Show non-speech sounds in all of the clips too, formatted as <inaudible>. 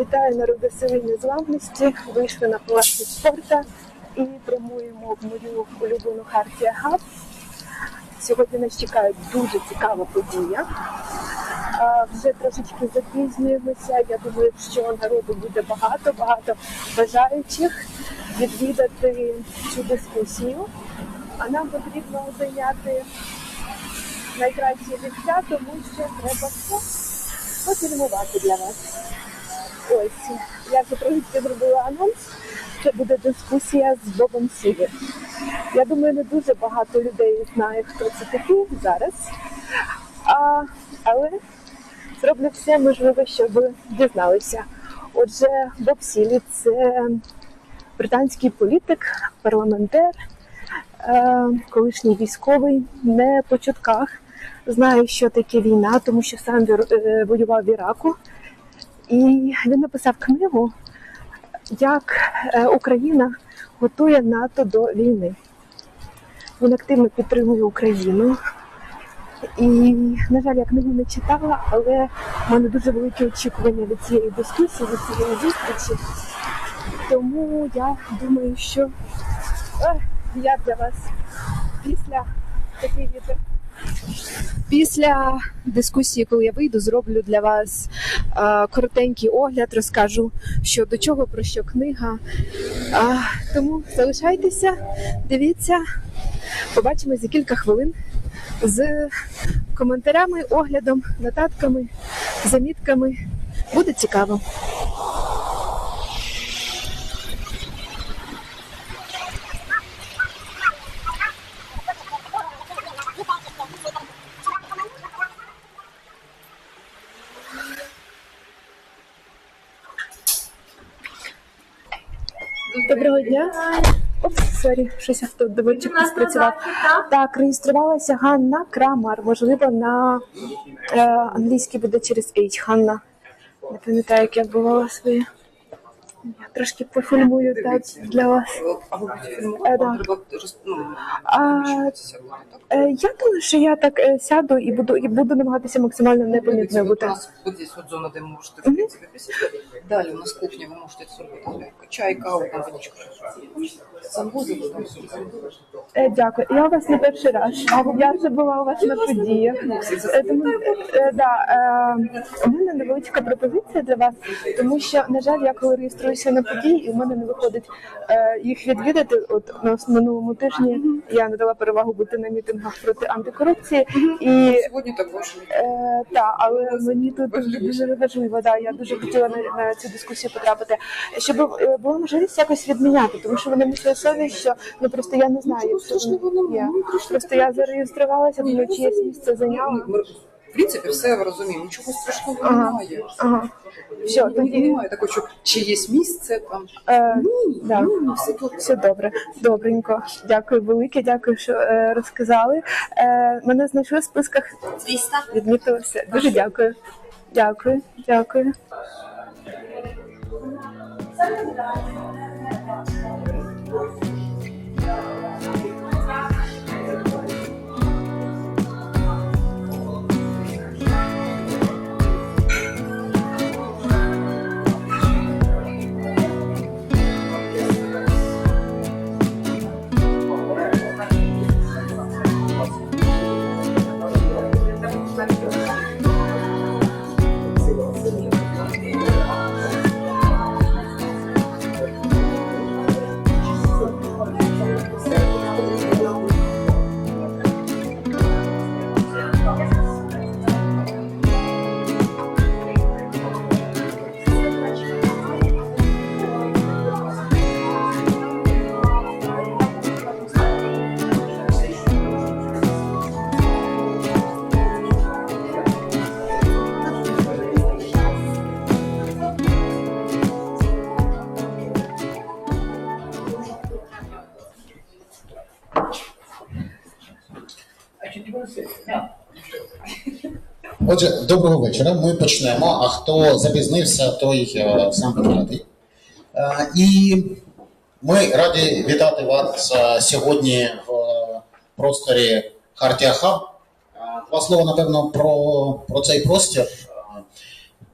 Вітаю народи сили незламності. Вийшли на палаці спорту і прямуємо в мою улюблену хартія Хаб. Сьогодні нас чекає дуже цікава подія. А, Вже трошечки запізнюємося. Я думаю, що народу буде багато, багато бажаючих відвідати цю дискусію. А нам потрібно зайняти найкращі місця, тому що треба все пофільмувати для вас. Ось я вже трошки зробила анонс. Це буде дискусія з Бобом Сіві. Я думаю, не дуже багато людей знає, хто це такий зараз. А, але зроблю все можливе, щоб дізналися. Отже, Боб Сілі це британський політик, парламентер, е, колишній військовий, не по чутках. Знає, що таке війна, тому що сам е, воював в Іраку. І він написав книгу, як е, Україна готує НАТО до війни. Він активно підтримує Україну. І, на жаль, я книгу не читала, але в мене дуже великі очікування від цієї дискусії, від цієї зустрічі. Тому я думаю, що е, я для вас після такий вітер. Після дискусії, коли я вийду, зроблю для вас е, коротенький огляд, розкажу, що до чого, про що книга. А, тому залишайтеся, дивіться, побачимось за кілька хвилин з коментарями, оглядом, нотатками, замітками. Буде цікаво. Доброго дня. Опс, сорі, щось автодовольчик не спрацював. Так, реєструвалася Ганна Крамар. Можливо, на е, англійській буде через H. Ганна. Не пам'ятаю, як я бувала своє. Я трошки пофільмую так для вас. А ви будете Е, треба ну, А, розміщуватися буде, так? е, я думаю, що я так е, сяду і буду, і буду намагатися максимально непомітною От бути. у нас здесь вот зона, де ви можете в принципі присісти. Далі у нас кухня, ви можете зробити чай, каву, там водичку. Санвузи, ви там. Е, Дякую. Я у вас не перший раз. Я вже була у вас на подіях. Е, Тому, е, да, е, у мене невеличка пропозиція для вас, тому що, на жаль, я коли реєструюся на події, і в мене не виходить е, їх відвідати. От на минулому тижні я надала перевагу бути на мітингах проти антикорупції. І Сьогодні також. Е, так, але мені тут дуже, важливо, да, я дуже хотіла на, на цю дискусію потрапити, щоб е, була можливість якось відміняти, тому що вони мусили совість, що ну просто я не знаю, якщо вони є. ну, просто я зареєструвалася, думаю, чиєсь місце зайняла. В принципі, все розуміємо, нічого страшного Ага. немає. Ага. Все, Ні, тоді Немає такого, що чи є місце там. е, Ні, да. ні, все добре. все добре, добренько. Дякую велике, дякую, що е, розказали. Е, мене знайшли в списках 200. відмітилося. Дуже дякую. Дякую, дякую. Отже, доброго вечора. Ми почнемо. А хто запізнився, той е, сам винуватий. Е, і ми раді вітати вас е, сьогодні в просторі Хартія Хаб. Два слова, напевно, про, про цей простір.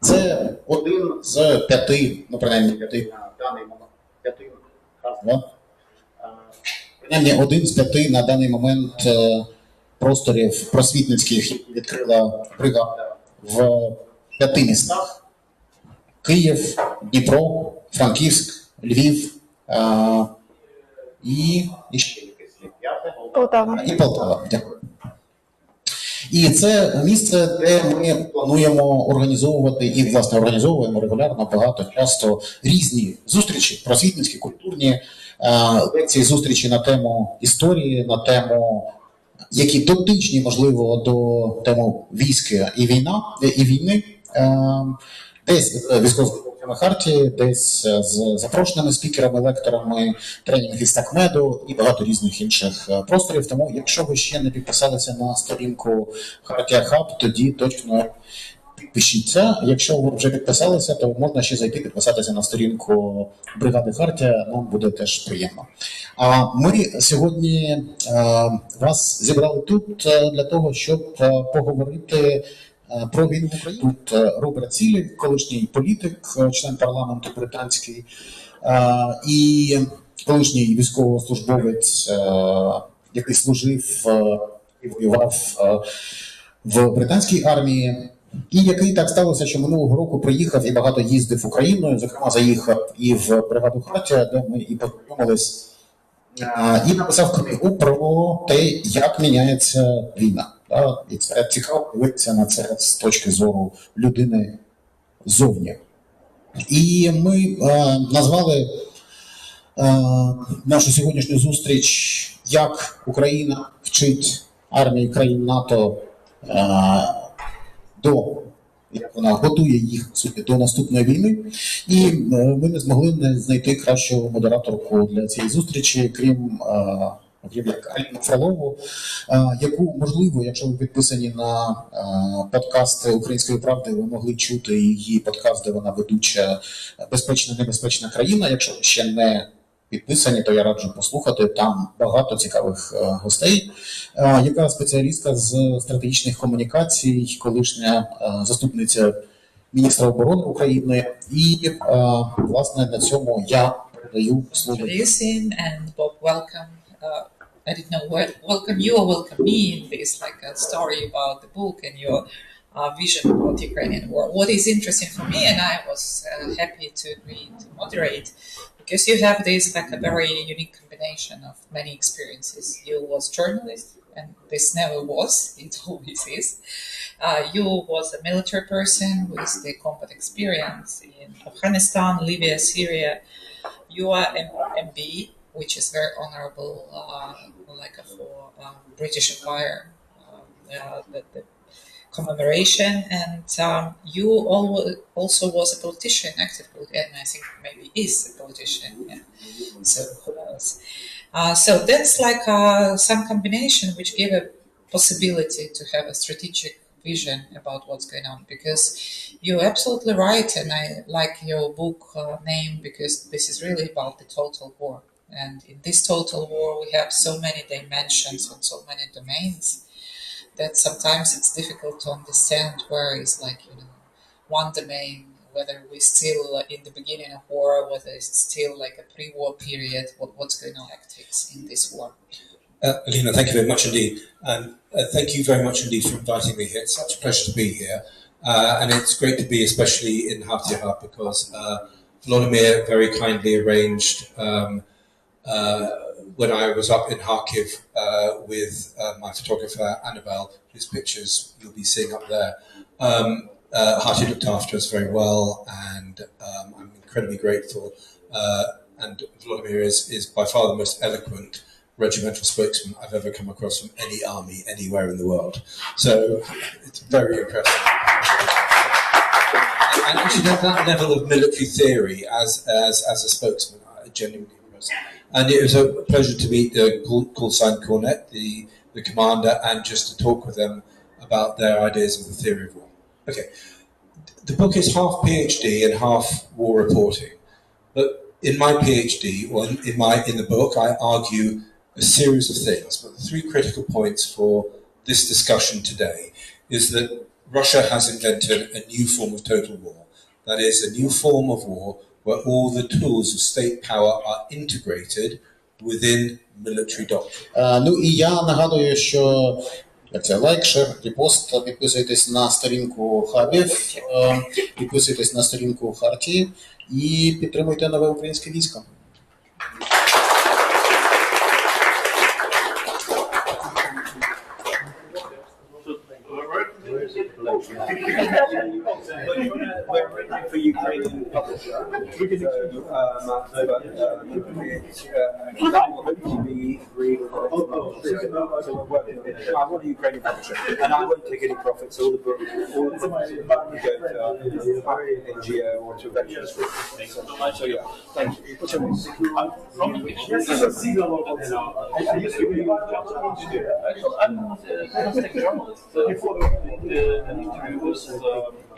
Це один з п'яти, ну принаймні п'яти на даний момент. П'яти, раз, два. Принаймні один з п'яти на даний момент просторів просвітницьких відкрила бригада в п'яти містах: Київ, Дніпро, Франківськ, Львів е, і, і ще. Полтава. І Полтава. Дякую. І це місце, де ми плануємо організовувати і власне організовуємо регулярно багато часто різні зустрічі, просвітницькі, культурні е, лекції, зустрічі на тему історії, на тему, які дотичні, можливо, до теми війська і війна і війни. Е, Десь з військовослужбовцями Хартії, десь з запрошеними спікерами, лекторами, тренінги з такмеду і багато різних інших е, просторів. Тому, якщо ви ще не підписалися на сторінку Хартія Хаб, тоді точно підпишіться. Якщо ви вже підписалися, то можна ще зайти підписатися на сторінку бригади Хартія. Нам буде теж приємно. А ми сьогодні е, вас зібрали тут е, для того, щоб е, поговорити. Про війну в Україні тут Роберт Цілі, колишній політик, член парламенту британський, і колишній військовослужбовець, який служив і воював в британській армії, і який так сталося, що минулого року приїхав і багато їздив Україною. Зокрема, заїхав і в бригаду Хартія, де ми і познайомились, і написав книгу про те, як міняється війна. І це цікаво дивитися на це з точки зору людини зовні. І ми назвали нашу сьогоднішню зустріч, як Україна вчить армії країн НАТО до як вона готує їх суті, до наступної війни. І е, ми не змогли не знайти кращу модераторку для цієї зустрічі, крім. е, як Аліну Фролову, е, яку можливо, якщо ви підписані на подкасти Української правди, ви могли чути її подкаст, де вона ведуча безпечна, небезпечна країна. Якщо ви ще не підписані, то я раджу послухати. Там багато цікавих е, гостей. Е, Яка спеціалістка з стратегічних комунікацій, колишня е, заступниця міністра оборони України, і власне на цьому я передаю слово. I didn't know welcome you or welcome me in this like a story about the book and your uh, vision about the Ukrainian war. What is interesting for me, and I was uh, happy to agree to moderate, because you have this like a very unique combination of many experiences. You was journalist, and this never was; <laughs> it always is. Uh, you was a military person with the combat experience in Afghanistan, Libya, Syria. You are an MB, which is very honorable, uh, like for um, British Empire, um, uh, the, the commemoration. And um, you al- also was a politician, active politician, and I think maybe is a politician. Yeah. So who knows? Uh, so that's like uh, some combination which gave a possibility to have a strategic vision about what's going on because you're absolutely right and i like your book uh, name because this is really about the total war and in this total war we have so many dimensions and so many domains that sometimes it's difficult to understand where is like you know one domain whether we're still in the beginning of war whether it's still like a pre-war period what, what's going on tactics in this war Uh, Alina, thank you very much indeed. And uh, thank you very much indeed for inviting me here. It's such a pleasure to be here. Uh, and it's great to be especially in Haftiha because uh, Vladimir very kindly arranged um, uh, when I was up in Kharkiv uh, with uh, my photographer Annabelle, whose pictures you'll be seeing up there. Um, uh, looked after us very well, and um, I'm incredibly grateful. Uh, and Vladimir is, is by far the most eloquent regimental spokesman I've ever come across from any army anywhere in the world. So it's very impressive. And actually, that, that level of military theory as as, as a spokesman, I genuinely impressed. And it was a pleasure to meet the sign Cornet, the, the commander, and just to talk with them about their ideas of the theory of war. Okay, the book is half PhD and half war reporting, but in my PhD, or in my in the book, I argue a series of things. But the three critical points for this discussion today is that Russia has invented a new form of total war. That is a new form of war where all the tools of state power are integrated within military doctrine. Ну і я нагадую, що як це лайк, шер, репост, підписуйтесь на сторінку хабів, е, підписуйтесь на сторінку Хартії і підтримуйте нове українське військо. we're for Ukrainian be. I want a Ukrainian publisher, and I won't take any profits. All the books, all the money go to an NGO or to a veterans group. So, yeah, thank you. So, I'm from I used to be a journalist. I'm a journalist. Before the interview was...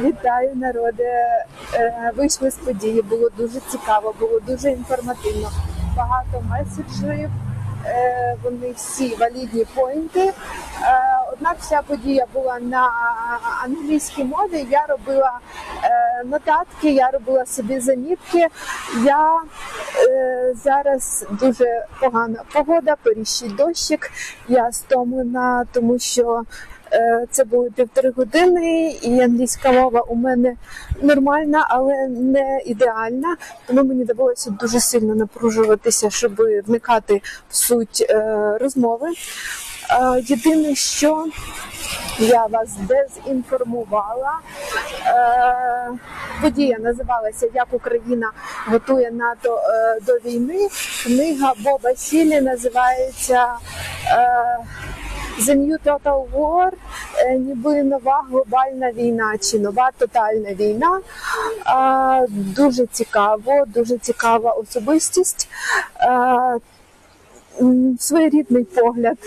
Вітаю, народе. Е, Вийшли з події, було дуже цікаво, було дуже інформативно. Багато меседжів, е, вони всі валідні поінти. Е, Однак вся подія була на англійській мові. Я робила нотатки, я робила собі замітки. Я зараз дуже погана погода, періщий дощик. Я стомлена, тому що Це були півтори години, і англійська мова у мене нормальна, але не ідеальна. Тому мені довелося дуже сильно напружуватися, щоб вникати в суть е, розмови. Е, Єдине, що я вас дезінформувала. Е, Подія називалася Як Україна готує НАТО е, до війни. Книга Боба Сілі називається. The New Total War, ніби нова глобальна війна чи нова тотальна війна. Дуже цікаво, дуже цікава особистість. Своєрідний погляд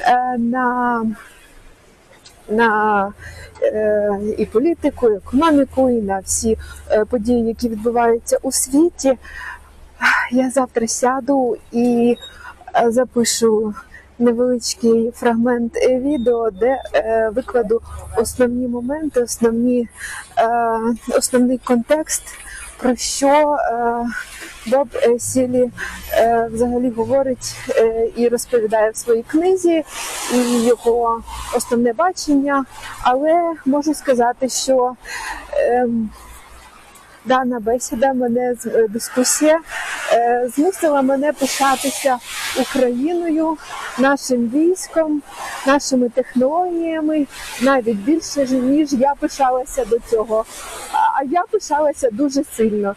е, на, на е, і політику, і економіку, і на всі е, події, які відбуваються у світі. Я завтра сяду і запишу невеличкий фрагмент е, відео, де е, викладу основні моменти, основні, е, основний контекст, про що Боб Сілі взагалі говорить і розповідає в своїй книзі, і його основне бачення. Але можу сказати, що ем, дана бесіда, мене е, дискусія е, змусила мене пишатися Україною, нашим військом, нашими технологіями навіть більше ніж я пишалася до цього. А- А я пишалася дуже сильно.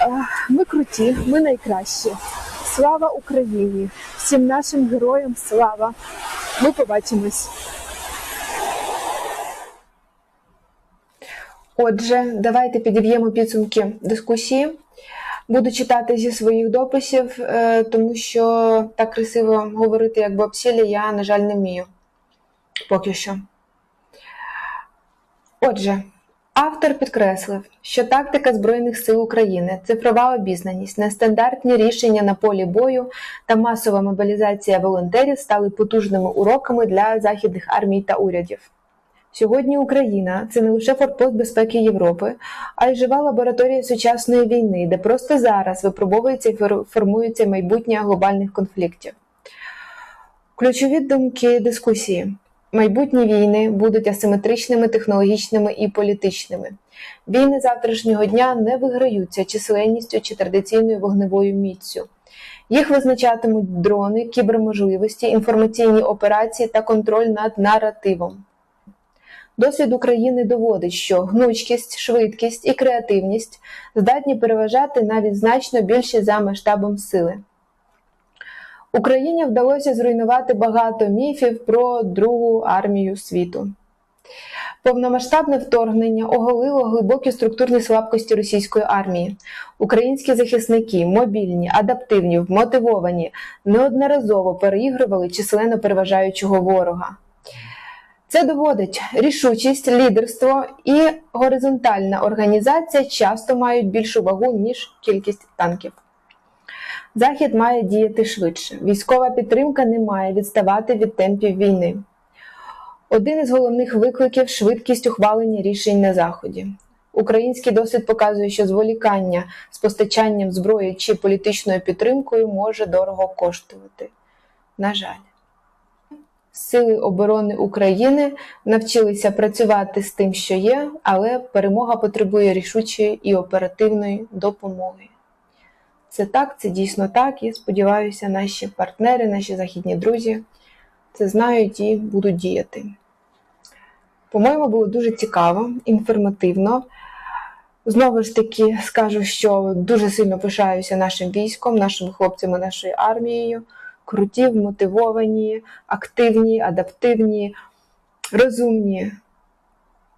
Е, Ми круті, ми найкращі. Слава Україні! Всім нашим героям слава! Ми побачимось. Отже, давайте підіб'ємо підсумки дискусії. Буду читати зі своїх дописів, е, тому що так красиво говорити, як Бобсілі, я, на жаль, не вмію. Поки що. Отже, автор підкреслив, що тактика Збройних сил України, цифрова обізнаність, нестандартні рішення на полі бою та масова мобілізація волонтерів стали потужними уроками для західних армій та урядів. Сьогодні Україна це не лише форпост безпеки Європи, а й жива лабораторія сучасної війни, де просто зараз випробовується і формується майбутнє глобальних конфліктів. Ключові думки дискусії. Майбутні війни будуть асиметричними, технологічними і політичними. Війни завтрашнього дня не виграються численністю чи традиційною вогневою міццю. Їх визначатимуть дрони, кіберможливості, інформаційні операції та контроль над наративом. Досвід України доводить, що гнучкість, швидкість і креативність здатні переважати навіть значно більше за масштабом сили. Україні вдалося зруйнувати багато міфів про Другу армію світу. Повномасштабне вторгнення оголило глибокі структурні слабкості російської армії. Українські захисники, мобільні, адаптивні, вмотивовані, неодноразово переігрували численно переважаючого ворога. Це доводить рішучість, лідерство і горизонтальна організація часто мають більшу вагу, ніж кількість танків. Захід має діяти швидше. Військова підтримка не має відставати від темпів війни. Один із головних викликів швидкість ухвалення рішень на заході. Український досвід показує, що зволікання з постачанням зброї чи політичною підтримкою може дорого коштувати. На жаль. Сили оборони України навчилися працювати з тим, що є, але перемога потребує рішучої і оперативної допомоги. Це так, це дійсно так, і сподіваюся, наші партнери, наші західні друзі це знають і будуть діяти. По-моєму, було дуже цікаво, інформативно. Знову ж таки скажу, що дуже сильно пишаюся нашим військом, нашими хлопцями, нашою армією. Круті, вмотивовані, активні, адаптивні, розумні.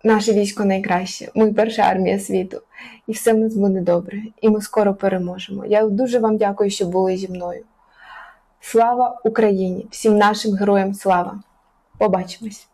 Наше військо найкраще. Ми перша армія світу. І все в нас буде добре. І ми скоро переможемо. Я дуже вам дякую, що були зі мною. Слава Україні! Всім нашим героям слава! Побачимось!